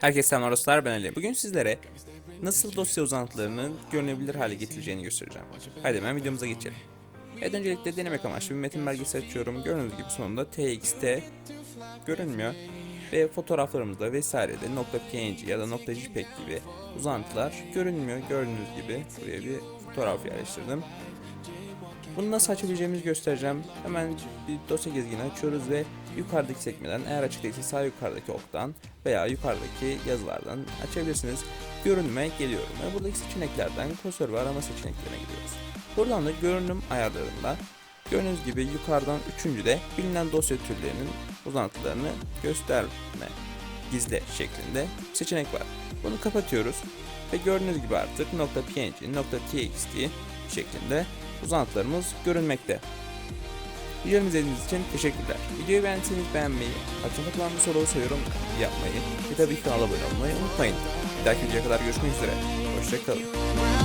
Herkese selamlar dostlar ben Ali. Bugün sizlere nasıl dosya uzantılarını görünebilir hale getireceğini göstereceğim. Haydi hemen videomuza geçelim. Evet öncelikle denemek amaçlı bir metin belgesi açıyorum. Gördüğünüz gibi sonunda txt görünmüyor. Ve fotoğraflarımızda vesairede .png ya da .jpeg gibi uzantılar görünmüyor. Gördüğünüz gibi buraya bir fotoğraf yerleştirdim. Bunu nasıl açabileceğimizi göstereceğim. Hemen bir dosya gezgini açıyoruz ve yukarıdaki sekmeden eğer açık değilse sağ yukarıdaki oktan veya yukarıdaki yazılardan açabilirsiniz. Görünüme geliyorum ve buradaki seçeneklerden klasör ve arama seçeneklerine gidiyoruz. Buradan da görünüm ayarlarında gördüğünüz gibi yukarıdan üçüncüde bilinen dosya türlerinin uzantılarını gösterme gizle şeklinde seçenek var. Bunu kapatıyoruz ve gördüğünüz gibi artık .png, .txt şeklinde uzantılarımız görünmekte. Videomu izlediğiniz için teşekkürler. Videoyu beğendiyseniz beğenmeyi, akşam katılan bir soru olursa yorum yapmayı ve tabii ki kanala abone olmayı unutmayın. Bir dahaki videoya kadar görüşmek üzere. Hoşçakalın.